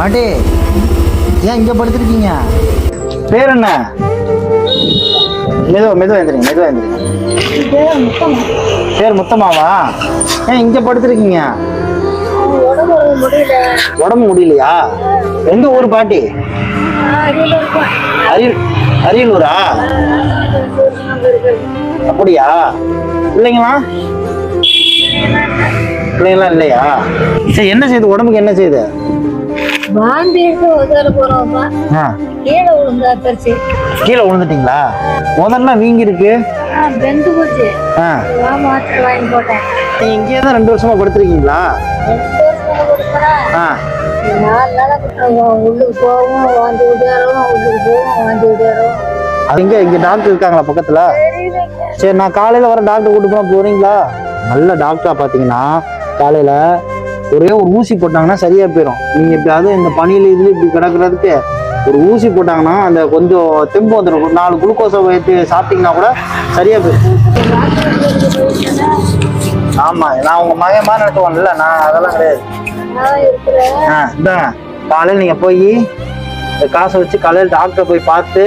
பாட்டி ஏன் இங்க படுத்துருக்கீங்க? பேர் என்ன மெதுவா மெதுவா எந்திரிங்க மெதுவா எந்திரிங்க பேர் முத்தமாவா ஏன் இங்க படுத்துருக்கீங்க? உடம்பு முடியலையா? எந்த ஊர் பாட்டி? அரியல் அரியலூரா? அப்படியா? பிள்ளைங்களா? பிள்ளைங்களா இல்லையா? சரி என்ன செய்யுது உடம்புக்கு என்ன செய்யுது வாந்தி போறோம்ப்பா ஆ. கீழே விழுந்தா தரிச்சு கீழே விழுந்துட்டீங்களா? முதல்லாம் வீங்கி இருக்கு பெந்து போச்சு. ஆ. நான் மாத்திரை வாங்கி போட்டேன். நீங்க இங்கேயே தான் ரெண்டு வருஷமா ஆ. நாலு நாளாக உள்ளுக்கு போவோம் வாந்தி விடாரும் உள்ளுக்கு போவோம் வாந்தி விடாரும் அது இங்க இங்க டாக்டர் இருக்காங்களா பக்கத்துல? சரி நான் காலையில வர டாக்டர் கூட்டு போனா போறீங்களா? நல்ல டாக்டரா பாத்தீங்கன்னா காலையில ஒரே ஒரு ஊசி போட்டாங்கன்னா சரியாக போயிடும் நீங்க எப்படியாவது இந்த பனியில் இதில் இப்படி கிடக்கிறதுக்கு ஒரு ஊசி போட்டாங்கன்னா அந்த கொஞ்சம் தெம்பு வந்துடும் ஒரு நாலு குளுக்கோஸை வைத்து சாப்பிட்டீங்கன்னா கூட சரியாக போயிடும் ஆமாம் நான் உங்கள் மகன் மாதிரி நடத்துவான்ல நான் அதெல்லாம் கிடையாது. ஆ இந்தாங்க காலையில் நீங்கள் போய் இந்த காசை வச்சு காலையில் டாக்டரை போய் பார்த்து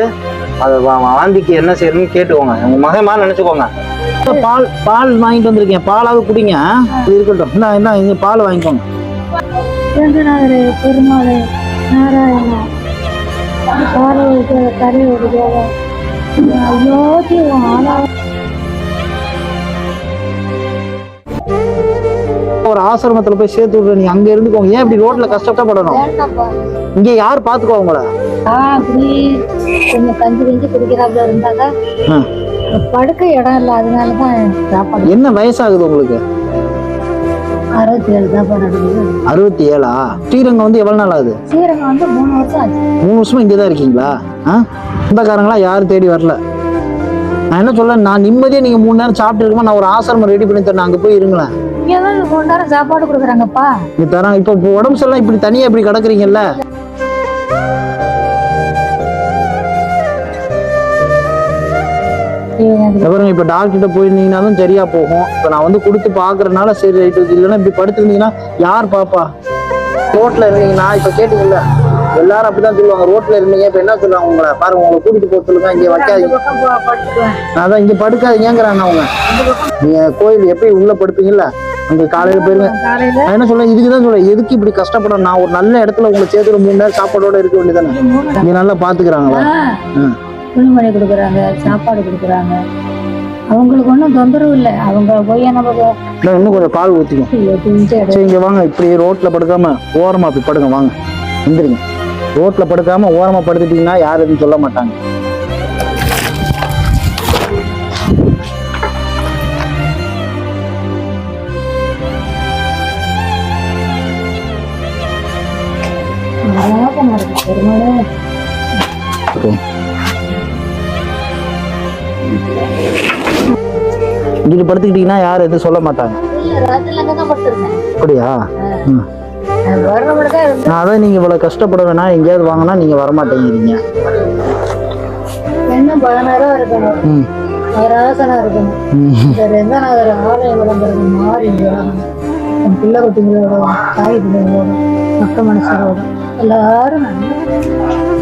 அதை வாந்திக்கு என்ன செய்யணும்னு கேட்டுக்கோங்க. உங்க மகன் மாதிரி நினச்சிக்கோங்க. பால் பால் வாங்கிட்டு வந்திருக்கேன் பாலாவது குடிங்க? இது இருக்கட்டும். என்ன என்ன இங்கே பால் வாங்கிக்கோங்க. ரங்கநாதர் பெருமாள் நாராயணா கரை யோசியும் ஆனா ஆசிரமத்தில் போய் சேர்த்து விட்ற நீ அங்கே இருந்துக்கோங்க. ஏன் இப்படி ரோட்டில் கஷ்டப்படணும்? இங்கே யார் பார்த்துக்கோ கொஞ்சம் கஞ்சி கஞ்சி குடிக்கிறாப்புல இருந்தாங்க. படுக்க இடம் இல்லை அதனால தான் சாப்பாடு. என்ன வயசாகுது உங்களுக்கு? அறுபத்தி ஏழு சாப்பாடு இருக்குது அறுபத்தி ஏழா ஸ்ரீரங்கம் வந்து எவ்வளோ நாள் ஆகுது? சீரகம் வந்து மூணு வருஷம் ஆச்சு. மூணு வருஷமா இங்கே தான் இருக்கீங்களா? ஆ? சொந்தக்காரங்களா யாரும் தேடி வரல? நான் என்ன சொல்ல நான் நிம்மதியாக நீங்கள் மூணு நேரம் சாப்பிட்டு இருக்குமா நான் ஒரு ஆசிரமம் ரெடி பண்ணி தரேன். அங்கே போய் இருங்களேன். இங்கே தான் மூணு நேரம் சாப்பாடு கொடுக்குறாங்கப்பா. இங்க தராங்க. இப்போ உடம்பு சரியில்லை இப்படி தனியாக இப்படி கிடக்குறீங்கல்ல? அப்புறம் இப்போ டாக்டர்கிட்ட போயிருந்தீங்கனாலும் சரியா போகும். இப்போ நான் வந்து கொடுத்து பார்க்கறதுனால சரி ரைட்டு இல்லைன்னா இப்படி படுத்துருந்தீங்கன்னா யார் பாப்பா? ரோட்ல இருந்தீங்கன்னா இப்போ கேட்டீங்கல்ல எல்லாரும் அப்படிதான் சொல்லுவாங்க. ரோட்ல இருந்தீங்க இப்போ என்ன சொல்லுவாங்க உங்களை? பாருங்க உங்களை கூட்டிட்டு போக சொல்லுங்க இங்கே வைக்காதீங்க. பக்கம் போ- படுத்துக்குவேன். நான் தான் இங்கே படுக்காதீங்கிறாங்க அவங்க. நீங்க கோயில் எப்பயும் உள்ள படுப்பீங்கல்ல? அங்க காலையில போயிருங்க. நான் என்ன சொல்றேன்? இதுக்கு தான் சொல்றேன். எதுக்கு இப்படி கஷ்டப்படணும்? நான் ஒரு நல்ல இடத்துல உங்களை சேர்த்து ஒரு மூணு நேரம் சாப்பாடோட இருக்க வேண்டியதானே இங்க நல்லா பாத்துக்கிறாங்களா? ம். துணிமணி கொடுக்குறாங்க சாப்பாடு கொடுக்குறாங்க. அவங்களுக்கு ஒன்றும் தொந்தரவு இல்லை. அவங்க போய் நமக்கு இன்னும் கொஞ்சம் பால் ஊற்றிக்கும் சரி இங்க வாங்க. இப்படி ரோட்ல படுக்காம ஓரமா அப்படி படுங்க. வாங்க. எந்திரிங்க ரோட்ல படுக்காம ஓரமா படுத்துட்டீங்கன்னா யாரும் எதுவும் சொல்ல மாட்டாங்க. இங்கிட்டு படுத்துக்கிட்டீங்கன்னா யாரும் எதுவும் சொல்ல மாட்டாங்க. அப்படியா? அதான் நீங்க இவ்வளவு கஷ்டப்பட வேணாம் எங்கேயாவது வாங்கினா நீங்க வர மாட்டேங்கிறீங்க இன்னும் பதினாயிரம் இருக்கணும்? ஒரு ஆசனம் இருக்கணும். ம். இந்த ரெங்கநாதர் ஆலயம் விளம்பரம் மாறி இங்க வரணும். என் பிள்ளை குட்டிங்களோட தாய் பிள்ளைங்களோட மக்க மனுஷரோட. எல்லாரும் நல்லா